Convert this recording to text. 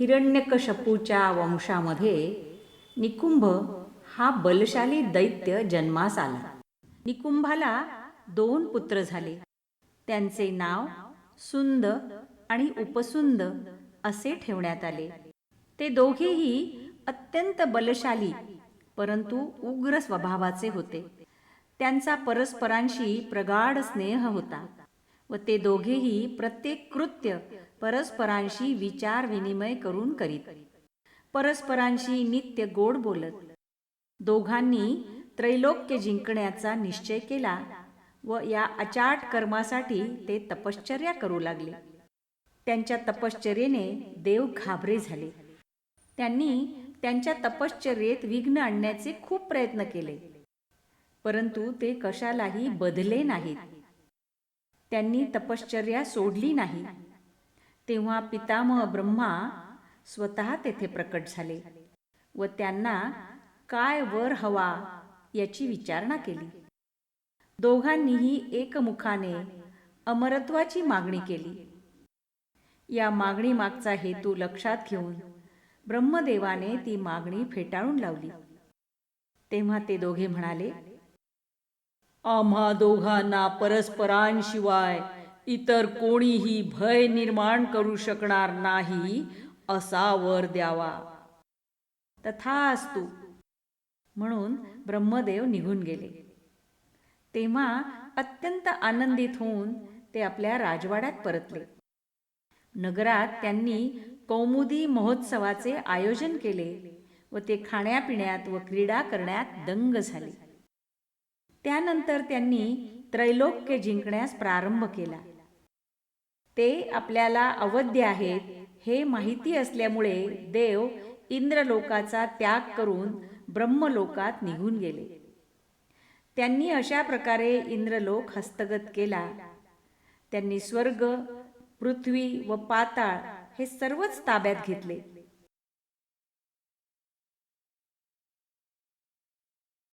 हिरण्यकशपूच्या वंशामध्ये निकुंभ हा बलशाली दैत्य जन्मास आला. निकुंभाला दोन पुत्र झाले. त्यांचे नाव सुंद आणि उपसुंद असे ठेवण्यात आले. ते दोघेही अत्यंत बलशाली परंतु उग्र स्वभावाचे होते. त्यांचा परस्परांशी प्रगाढ स्नेह होता. व ते दोघेही प्रत्येक कृत्य परस्परांशी विचार विनिमय करून करीत. परस्परांशी नित्य गोड बोलत. दोघांनी त्रैलोक्य जिंकण्याचा निश्चय केला व या अचाट कर्मासाठी ते तपश्चर्या करू लागले. त्यांच्या तपश्चर्येने देव घाबरे झाले. त्यांनी त्यांच्या तपश्चर्येत विघ्न आणण्याचे खूप प्रयत्न केले. परंतु ते कशालाही बदले नाहीत. त्यांनी तपश्चर्या सोडली नाही. तेव्हा पितामह ब्रह्मा स्वतः तेथे प्रकट झाले व त्यांना काय वर हवा याची विचारणा केली. दोघांनीही एकमुखाने अमरत्वाची मागणी केली. या मागणी मागचा हेतू लक्षात घेऊन ब्रह्मदेवाने ती मागणी फेटाळून लावली. तेव्हा ते दोघे म्हणाले आम्हा दोघांना परस्परांशिवाय इतर कोणीही भय निर्माण करू शकणार नाही असा वर द्यावा. तथास्तु म्हणून ब्रह्मदेव निघून गेले. तेव्हा अत्यंत आनंदित होऊन ते आपल्या राजवाड्यात परतले. नगरात त्यांनी कौमुदी महोत्सवाचे आयोजन केले व ते खाण्यापिण्यात व क्रीडा करण्यात दंग झाले. त्यानंतर त्यांनी त्रैलोक्य जिंकण्यास प्रारंभ केला. ते आपल्याला अवध्य आहेत हे माहिती असल्यामुळे देव इंद्रलोकाचा त्याग करून ब्रह्मलोकात निघून गेले. त्यांनी अशा प्रकारे इंद्रलोक हस्तगत केला. त्यांनी स्वर्ग पृथ्वी व पाताळ हे सर्वच ताब्यात घेतले.